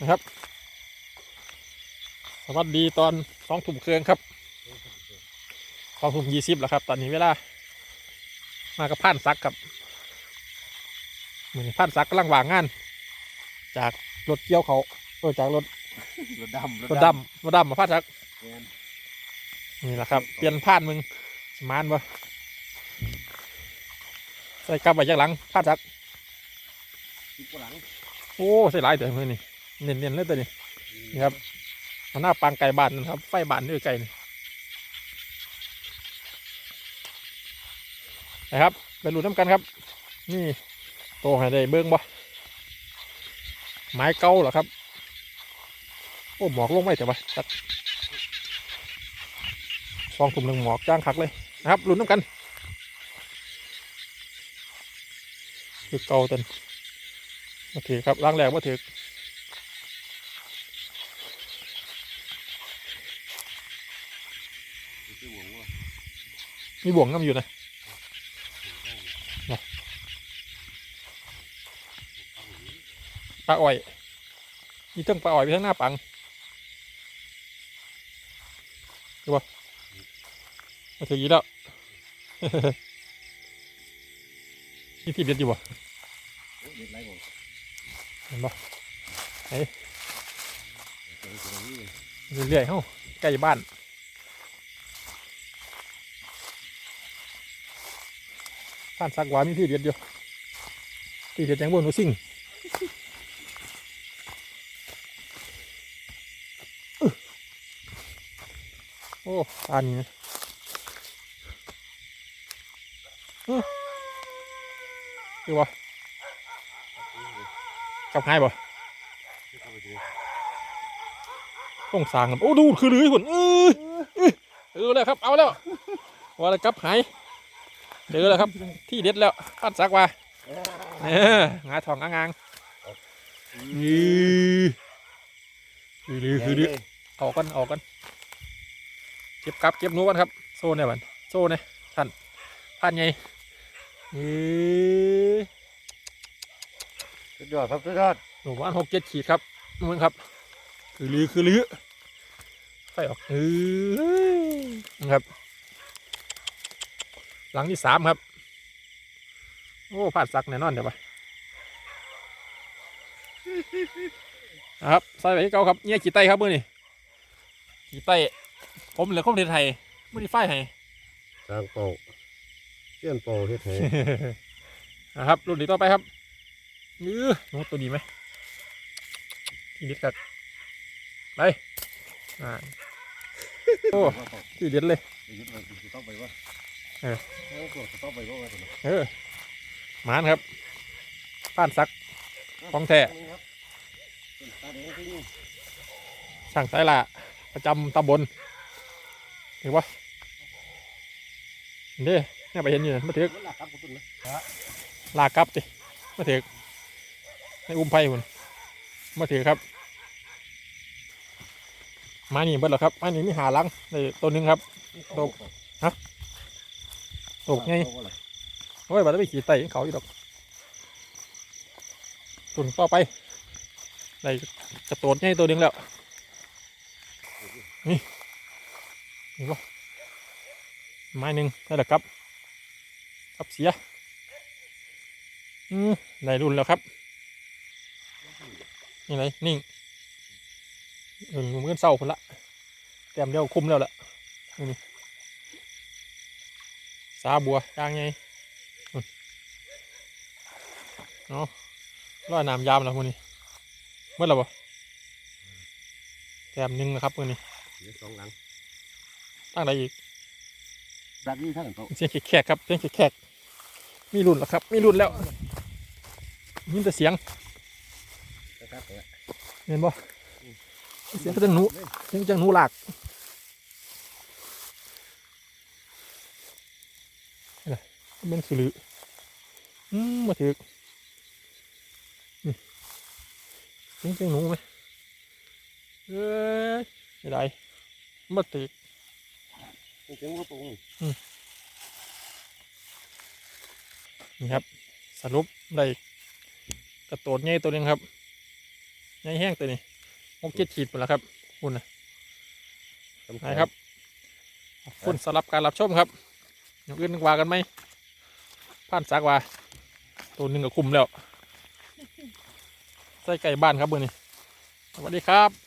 นะครับ สวัสดีตอนสองทุ่มเครื่องครับสองทุ่มยี่สิบแล้วครับ ตอนนี้เวลา มากับผ่านซักครับเหมือนผ่านซักกำลังวางงาน จากรถเกี่ยวเขาเออจากรถรถดำรถดำรถดำมาผ่านซักแม่นนี่แหละครับ เปลี่ยนผ่านมึงสมานบ่ใส่กลับไปจากหลังผ่านซักที่กหลังโอ้ใส่หลายเดี๋ยวมือนี่ เน้นๆเลยตัวนี้นี่ครับหน้าปังไก่บ้านนะครับ ไฟบ้านด้วยไก่นะครับไปลุ้นน้ำกันครับ นี่โตให้ได้เบิ้งบ่ไม้เก่าเหรอครับโอ้หมอกลงไม่แต่ว่าตัดสองถุ่มหนึ่งหมอกจ้างคักเลยนะครับลุ้นน้ำกันคือเก่าตันมาถือครับล้างแรงมาถือ ที่หวงว่า มีบ่วงน้ำอยู่นะปลาอ้อย มีตั้งปลาอ้อยไปทั้งหน้าปังดูบ่มาถึงอีกแล้วนี่ที่เด็ดอยู่บ่โอ้ยเด็ดไรบ่เห็นบ่เจอตัวนี้เรื่อยๆเฮ้าใกล้บ้าน ผ่านสักหวามีที่เด็ดอยู่ที่เด็ดยังบนหนูซิ่งอื้อโอ้ปานนี้อื้อคือวะกับหายบ่เข้าไปดูต้องสางครับโอ้ดูคือหรือหุ่นเออเออเออแล้วครับ เอาแล้วว่าแล้วกับหาย เจอแล้วครับ ที่เด็ดแล้วพัดซักว่าเอองาทองอ่างนี่คือหรือคือหรือออกกันออกกันเก็บกับเก็บนูกันครับ โซ่เนี่ยบันโซ่เนี่ยท่านท่านไงนี่สุดยอดครับสุดยอดหนูว่านหกเจ็ดขีดครับนู่นครับ คือลือคือลือไฟออกเออนะครับ หลังที่สามครับ โอ้พลาดซักแน่นอนเดี๋ยวไปนะครับใส่ไปที่เก่าครับเนี่ยขีดไตครับมือนี่ขีดไตผมเหลือข้อมเทศไทยมือนี่ไฟให้ทางเป่าเชี่ยนเป่าเฮ็ดให้นะครับรุ่นนี้ต่อไปครับยื้อโน้ตตัวดีไหมทีเด็ดครับไปอ่าโอ้ทีเด็ดเลยยึดไว้จะต้องไปว่า เออโอ้ก็จะต้องไปว่าไงตัวเออหมานครับป้านซักของแท้ครับตาแดงที่นี่สั่งสายละประจำตำบลเห็นปะเด้เนี่ยไปเห็นอยู่นั่นมาถือมันหลักครับคุณตุ้นนะลากกลับสิมาถือในอุ้มไผ่หุ่นมาถือครับมานี่เบิดแล้วครับมานี่มีหาหลังในตัวหนึงครับต กตกไงโอ้ยบัดนี้ไปขี่ไต่เขาอีกดอกตุนต่อไปได้กระโดดง่ายตัวหนึงแล้ว นี่นี่ปะไม้หนึ่งได้แล้วครับครับเสียอืมได้รุ่นแล้วครับ นี่ไรนิ่งเออมือเศร้าคนละแต้มเดียวคุ้มแล้วล่ะนี่ นี่สาบัวย่างไงเนาะร้อยน้ำยามแล้วมือนี้เมื่อไหร่บ่แต้มหนึ่งนะครับมือนี้เดี๋ยวสองหลังตั้งใดอีกดักนี่ทั้งโต๊ะเสียงแขกๆครับเสียงแขกๆมีรุ่นแล้วครับ มีรุ่นแล้วยินแต่เสียงนะครับแต่เห็นบ่เสียงก็จังหนูเสียงจังหนูหลาก อะไรเป็นคือลืออืมมาถือนี่เสียงจังหนูไหมเอ้ยไม่ได้มาถือเสียงกระปุกนี่ครับ สรุปได้กระโดดง่ายตัวหนึงครับใหญ่แห้งตัวนี้หกเจ็ดขีดหมดแล้วครับคุณนะสำไปครับขอบคุณสำหรับการรับชมครับอย่างอื่นว่ากันไหม ผ่านสักว่าตัวหนึ่งก็คุมแล้วใส่ไก่บ้านครับมือนี้สวัสดีครับ